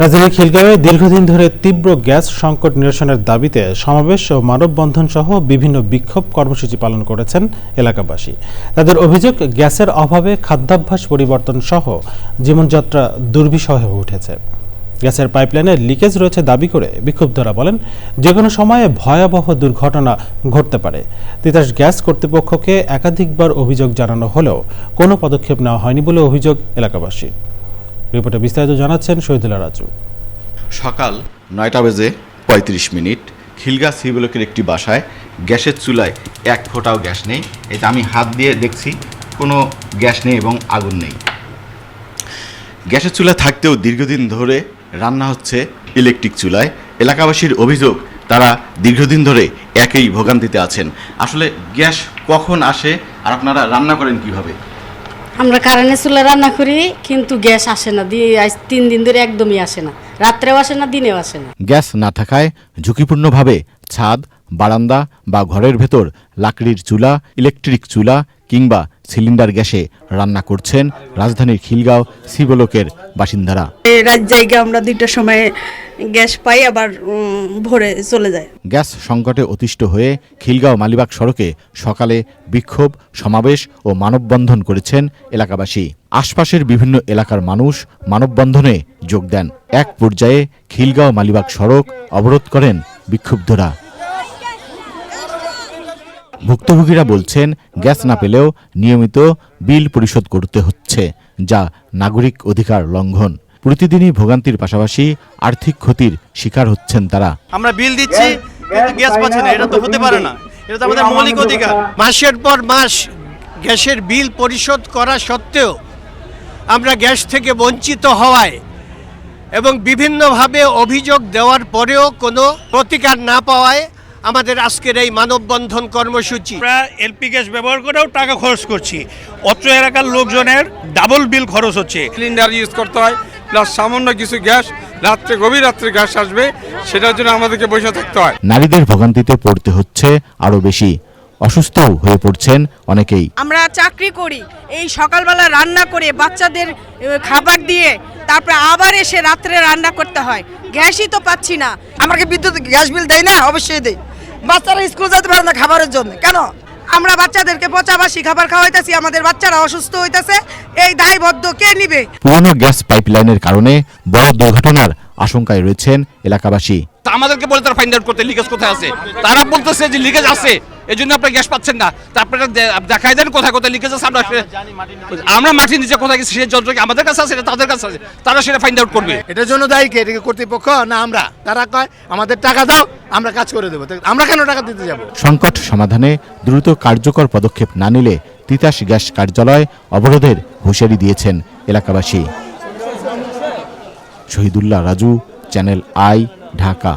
রাজধানীর খিলগাঁওয়ে দীর্ঘদিন ধরে তীব্র গ্যাস সংকট নিরসনের দাবিতে সমাবেশ ও মানববন্ধন সহ বিভিন্ন বিক্ষোভ কর্মসূচি পালন করেছেন এলাকাবাসী। তাদের অভিযোগ, গ্যাসের অভাবে খাদ্যাভ্যাস পরিবর্তন সহ জীবনযাত্রা দুর্বিষহ হয়ে উঠেছে। গ্যাসের পাইপলাইনে লিকেজ রয়েছে দাবি করে বিক্ষুব্ধরা বলেন যে কোনো সময়ে ভয়াবহ দুর্ঘটনা ঘটতে পারে। তিতাস গ্যাস কর্তৃপক্ষকে একাধিকবার অভিযোগ জানানো হলেও কোনো পদক্ষেপ নেওয়া হয়নি বলে অভিযোগ এলাকাবাসী রিপোর্টে বিস্তারিত জানাচ্ছেন শহীদুল্লাহ রাজু। সকাল নয়টা বেজে পঁয়ত্রিশ মিনিট, খিলগা সি ব্লকের একটি বাসায় গ্যাসের চুলায় এক ফোঁটাও গ্যাস নেই। এটা আমি হাত দিয়ে দেখছি, কোনো গ্যাস নেই এবং আগুন নেই। গ্যাসের চুলা থাকতেও দীর্ঘদিন ধরে রান্না হচ্ছে ইলেকট্রিক চুলায়। এলাকাবাসীর অভিযোগ, তারা দীর্ঘদিন ধরে একই ভোগান্তিতে আছেন। আসলে গ্যাস কখন আসে আর আপনারা রান্না করেন কীভাবে? আমরা কারেন্টের চুলা রান্না করি, কিন্তু গ্যাস আসে না। দিয়ে আজ তিন দিন ধরে একদমই আসে না। রাত্রেও আসে না, দিনেও আসে না। গ্যাস না থাকায় ঝুঁকিপূর্ণভাবে ছাদ, বারান্দা বা ঘরের ভেতর লাকড়ির চুলা, ইলেকট্রিক চুলা কিংবা সিলিন্ডার গ্যাসে রান্না করছেন রাজধানীর খিলগাঁও সিবলোকের বাসিন্দারা। রাত জায়গা আমরা দুইটার সময় গ্যাস পাই আবার ভোরে চলে যায়। গ্যাস সংকটে অতিষ্ঠ হয়ে খিলগাঁও মালিবাগ সড়কে সকালে বিক্ষোভ সমাবেশ ও মানববন্ধন করেছেন এলাকাবাসী। আশপাশের বিভিন্ন এলাকার মানুষ মানববন্ধনে যোগ দেন। এক পর্যায়ে খিলগাঁও মালিবাগ সড়ক অবরোধ করেন বিক্ষুব্ধরা। ভুক্তভোগীরা বলছেন গ্যাস না পেলেও নিয়মিত বিল পরিশোধ করতে হচ্ছে যা নাগরিক অধিকার লঙ্ঘন। প্রতিদিনই ভোগান্তির পাশাপাশি আর্থিক ক্ষতির শিকার হচ্ছেন তারা। আমরা বিল দিচ্ছি কিন্তু গ্যাস পাচ্ছি না এটা তো হতে পারে না। এটা তো আমাদের মৌলিক অধিকার। মাসের পর মাস গ্যাসের বিল পরিশোধ করা সত্ত্বেও আমরা গ্যাস থেকে বঞ্চিত হওয়ায় এবং বিভিন্নভাবে অভিযোগ দেওয়ার পরেও কোনো প্রতিকার না পাওয়ায় আমাদের আজকের এই মানববন্ধন কর্মসূচি। আমরা এলপি গ্যাস ব্যবহার করেও টাকা খরচ করছি। অত্র এলাকার লোকজনের ডাবল বিল খরচ হচ্ছে। সিলিন্ডার ইউজ করতে হয় প্লাস সামান্য কিছু গ্যাস রাত্রে গভীর রাত্রে গ্যাস আসবে সেটার জন্য আমাদেরকে বসে থাকতে হয়। নারীদের ভোগান্তিতে পড়তে হচ্ছে আরও বেশি। অসুস্থও হয়ে পড়ছেন অনেকেই। আমরা চাকরি করি এই সকালবেলা রান্না করে বাচ্চাদের খাবার দিয়ে তারপরে আবার এসে রাত্রে রান্না করতে হয়। গ্যাসই তো পাচ্ছি না। আমাকে বিদ্যুৎ গ্যাস বিল দেয় না অবশ্যই দেয়। বাচ্চারা স্কুল যেতে পারে না খাবারের জন্য। কেন? আমরা বাচ্চাদেরকে পচাবাসি খাবার খাওয়াইতেছি, আমাদের বাচ্চারা অসুস্থ হইতেছে, এই দায়বদ্ধ কে নিবে? পুরনো গ্যাস পাইপলাইনের কারণে বড় দুর্ঘটনার আশঙ্কায় রয়েছেন এলাকাবাসী। তা আমাদেরকে বলে তারা ফাইন্ড আউট করতে লিকেজ কোথায় আছে? তারা বলতেছে যে লিকেজ আছে এই জন্য আপনি গ্যাস পাচ্ছেন না। তারপরে দেখাই দেন কোথায় কোথায় লিকেজ আছে আমরা আমরা মাটির নিচে কোথায় গেছি সেই যন্ত্র আমাদের কাছে আছে তাদের কাছে আছে। তারা সেটা ফাইন্ড আউট করবে। এটার জন্য দায়ী কে? এটাকে কর্তৃপক্ষ না আমরা? তারা কয় আমাদের টাকা দাও আমরা কাজ করে দেবো। আমরা কেন টাকা দিতে যাব? সংকট সমাধানে দ্রুত কার্যকর পদক্ষেপ না নিলে তিতাস গ্যাস কার্যালয় অবরোধের হুঁশিয়ারি দিয়েছেন এলাকাবাসী। Shahidullah Raju channel I Dhaka.